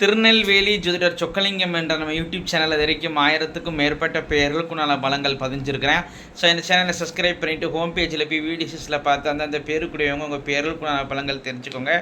திருநெல்வேலி ஜோதிடர் சொக்கலிங்கம் என்ற நம்ம யூடியூப் சேனலில் வரைக்கும் ஆயிரத்துக்கும் மேற்பட்ட பெயர்களுக்குண்டான பலங்கள் பதிஞ்சிருக்கிறேன். ஸோ இந்த சேனலை சப்ஸ்கிரைப் பண்ணிவிட்டு ஹோம் பேஜில் போய் வீடியோஸில் பார்த்து அந்தந்த பேருக்குடையவங்க உங்கள் பேர்களுக்குண்டான பலங்கள் தெரிஞ்சுக்கோங்க.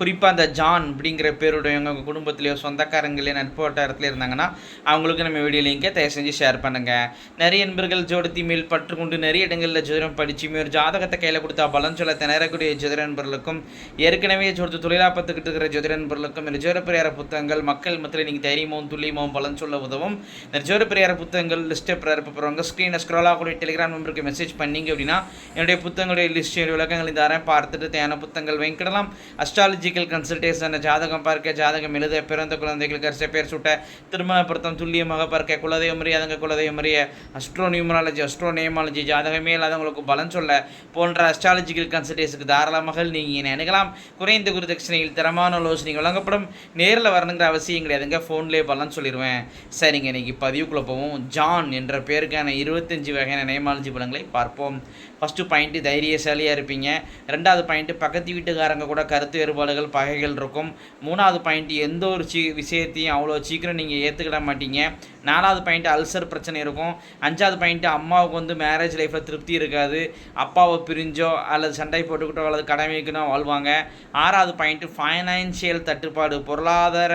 குறிப்பாக அந்த ஜான் அப்படிங்கிற பேருடையவங்க உங்கள் குடும்பத்திலேயோ சொந்தக்காரங்களே நட்பு வட்டாரத்தில் இருந்தாங்கன்னா அவங்களுக்கு நம்ம வீடியோ லிங்கை தயவு செஞ்சு ஷேர் பண்ணுங்கள் நிறைய நண்பர்கள் ஜோடத்தி மேல் பற்று கொண்டு நிறைய இடங்களில் ஜோதிடம் படிச்சுமே ஒரு ஜாதகத்தை கையில் கொடுத்தா பலன் சொல்ல திணறக்கூடிய ஜோதிட நண்பர்களுக்கும் ஏற்கனவே ஜோதிட தொழிலாக பார்த்துக்கிட்டு இருக்கிற ஜோதிட நண்பர்களுக்கும் இந்த ஜோதிட பிரியார புத்தகங்கள் மக்கள் மத்தியில் நீங்கள் தைரியமாகவும் துல்லியமாகவும் பலன் சொல்ல உதவும். நிறைய ஜோதிட பிரியார புத்தகங்கள் லிஸ்ட்டை பிறப்புறவங்க ஸ்க்ரீனை ஸ்க்ரோல் ஆகக்கூடிய டெலிகிராம் நம்பருக்கு மெசேஜ் பண்ணீங்க அப்படின்னா என்னுடைய புத்தகங்களுடைய லிஸ்ட் விளக்கங்கள் தரேன் பார்த்துட்டு தேவையான புத்தகங்கள் வாங்கிக்கிடலாம் அஸ்ட்ராலஜிக்கல் கன்சல்டேஷன் ஜாதகம் பார்க்க ஜாதகம் எழுத பிறந்த குழந்தைகளுக்கு அரிசி பேர் சுட்ட திருமண பொருத்தம் துல்லியமாக பார்க்க குலதெய்வம் அறியாதங்க குலதெய்வம் அறிய அஸ்ட்ரோ நியூமராலஜி அஸ்ட்ரோ நியமாலஜி ஜாதகமே இல்லாதவங்களுக்கு பலன் சொல்ல போன்ற அஸ்ட்ராலஜிக்கல் கன்சல்டேஷனுக்கு தாராளமாக நீங்கள் என்னை அணுகலாம் குறைந்த குருதட்சணையில் தரமான ஆலோசனைகள் வழங்கப்படும். நேரில் வர வரணுங்கிற அவசியம் கிடையாதுங்க. ஃபோன்லேயே பலன் சொல்லிடுவேன் சரிங்க இன்னைக்கு பதிவுக்குள்ளே போவோம். ஜான் என்ற பேருக்கான இருபத்தஞ்சு வகையான நேமாலஜி பழங்களை பார்ப்போம். ஃபஸ்ட்டு பாயிண்ட்டு தைரியசாலியாக இருப்பீங்க. ரெண்டாவது பாயிண்ட்டு பக்கத்து வீட்டுக்காரங்க கூட கருத்து வேறுபாடுகள் பகைகள் இருக்கும். மூணாவது பாயிண்ட் எந்த ஒரு சி விஷயத்தையும் அவ்வளோ சீக்கிரம் நீங்கள் ஏற்றுக்கிட மாட்டீங்க. நாலாவது பாயிண்ட் அல்சர் பிரச்சனை இருக்கும். அஞ்சாவது பாயிண்ட்டு அம்மாவுக்கு வந்து மேரேஜ் லைஃப்பில் திருப்தி இருக்காது. அப்பாவை பிரிஞ்சோ அல்லது சண்டை போட்டுக்கிட்டோ அல்லது கடமைக்குனோ வாழ்வாங்க. ஆறாவது பாயிண்ட்டு ஃபைனான்சியல் தட்டுப்பாடு பொருளாதார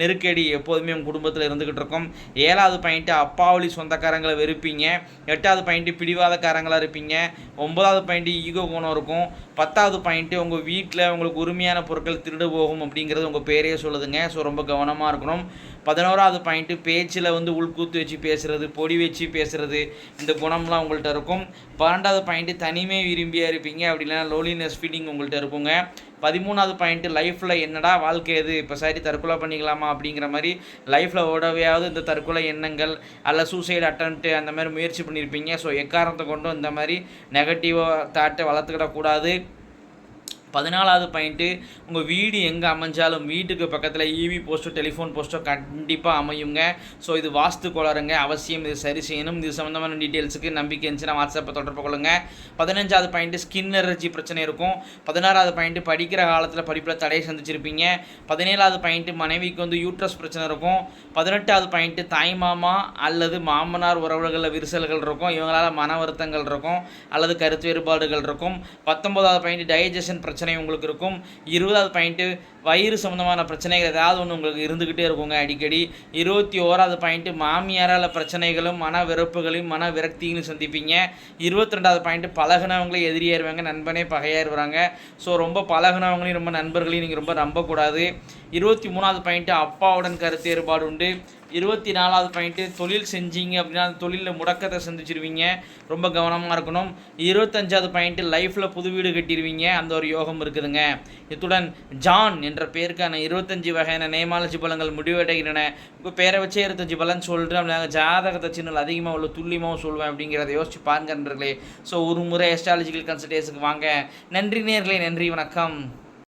நெருக்கடி எப்போதுமே உங்கள் குடும்பத்தில் இருந்துக்கிட்டு இருக்கும். ஏழாவது பாயிண்ட்டு அப்பாவளி சொந்தக்காரங்களை வெறுப்பீங்க. எட்டாவது பாயிண்ட்டு பிடிவாதக்காரங்களாக இருப்பீங்க. ஒன்பதாவது பாயிண்ட்டு ஈகோ குணம் இருக்கும். பத்தாவது பாயிண்ட்டு உங்கள் வீட்டில் உங்களுக்கு உரிமையான பொருட்கள் திருடு போகும் அப்படிங்கிறது உங்கள் பேரே சொல்லுதுங்க. ஸோ ரொம்ப கவனமாக இருக்கணும். பதினோராவது பாயிண்ட்டு பேச்சில் வந்து உள்கூத்து வச்சு பேசுகிறது பொடி வச்சு பேசுகிறது இந்த குணம்லாம் உங்கள்கிட்ட இருக்கும். பன்னெண்டாவது பாயிண்ட்டு தனிமை விரும்பியாக இருப்பீங்க. அப்படி இல்லைன்னா லோலினஸ் ஃபீலிங் உங்கள்கிட்ட இருக்குங்க. பதிமூணாவது பாயிண்ட்டு லைஃப்பில் என்னடா வாழ்க்கை எது இப்போ சரி தற்கொலை பண்ணிக்கலாமா? அப்படிங்கிற மாதிரி லைஃப்பில் ஓடவையாவது இந்த தற்கொலை எண்ணங்கள் அல்ல சூசைடு அட்டம்ப்ட்டு அந்த மாதிரி முயற்சி பண்ணியிருப்பீங்க. ஸோ எக்காரணத்தை கொண்டும் இந்த மாதிரி நெகட்டிவாக தாட்டை வளர்த்துக்கிடக்கூடாது. பதினாலாவது பாயிண்ட்டு உங்கள் வீடு எங்கே அமைஞ்சாலும் வீட்டுக்கு பக்கத்தில் ஈவி போஸ்ட்டோ டெலிஃபோன் போஸ்ட்டோ கண்டிப்பாக அமையுங்க. ஸோ இது வாஸ்து கோளாறுங்க. அவசியம் இது சரி செய்யணும். இது சம்மந்தமான டீட்டெயில்ஸுக்கு நம்பிக்கை இருந்துச்சுன்னா வாட்ஸ்அப்பை தொடர்பு கொள்ளுங்க. பதினஞ்சாவது பாயிண்ட்டு ஸ்கின் அலர்ஜி பிரச்சனை இருக்கும். பதினாறாவது பாயிண்ட்டு படிக்கிற காலத்தில் படிப்பில் தடை சந்திச்சிருப்பீங்க. பதினேழாவது பாயிண்ட்டு மனைவிக்கு வந்து யூட்ரஸ் பிரச்சனை இருக்கும். பதினெட்டாவது பாயிண்ட்டு தாய் மாமா அல்லது மாமனார் உறவுகளில் விரிசல்கள் இருக்கும். இவங்களால் மன வருத்தங்கள் இருக்கும். அல்லது கருத்து வேறுபாடுகள் இருக்கும். பத்தொன்பதாவது பாயிண்ட் டைஜஷன் பிரச்சனை பிரச்சனை உங்களுக்கு இருக்கும். இருபதாவது பாயிண்ட்டு வயிறு சம்மந்தமான பிரச்சனைகள் ஏதாவது ஒன்று உங்களுக்கு இருந்துக்கிட்டே இருக்குங்க அடிக்கடி. இருபத்தி ஓராவது பாயிண்ட்டு மாமியாரால் பிரச்சனைகளும் மன வெறுப்புகளையும் மன விரக்திகளையும் சந்திப்பீங்க. இருபத்தி ரெண்டாவது பாயிண்ட்டு பழகினவங்களே எதிரியாயிருவாங்க நண்பனே பகையாயிருவாங்க ஸோ ரொம்ப பழகினவங்களையும் ரொம்ப நண்பர்களையும் நீங்கள் ரொம்ப நம்பக்கூடாது. இருபத்தி மூணாவது பாயிண்ட்டு அப்பாவுடன் கருத்து ஏற்பாடு உண்டு. இருபத்தி நாலாவது பாயிண்ட்டு தொழில் செஞ்சீங்க அப்படின்னா அந்த தொழிலில் முடக்கத்தை சந்திச்சிருவீங்க. ரொம்ப கவனமாக இருக்கணும். இருபத்தஞ்சாவது பாயிண்ட்டு லைஃப்பில் புது வீடு கட்டிடுவீங்க அந்த ஒரு யோகம் இருக்குதுங்க. இத்துடன் ஜான் என்ற பேருக்கான இருபத்தஞ்சி வகையான நேமாலஜி பலங்கள் முடிவடைகின்றன. இப்போ பேரை வச்சே இருபத்தஞ்சி பலன் சொல்கிறேன் அப்படின்னா ஜாதகத்தை சின்னல் அதிகமாக உள்ள துல்லியமாகவும் சொல்லுவேன் அப்படிங்கிறத யோசிச்சு பாருங்க நண்பர்களே. ஸோ ஒரு முறை எஸ்ட்ராலஜிக்கல் கன்சல்டேஷனுக்கு வாங்க. நன்றி நேர்களே நன்றி வணக்கம்.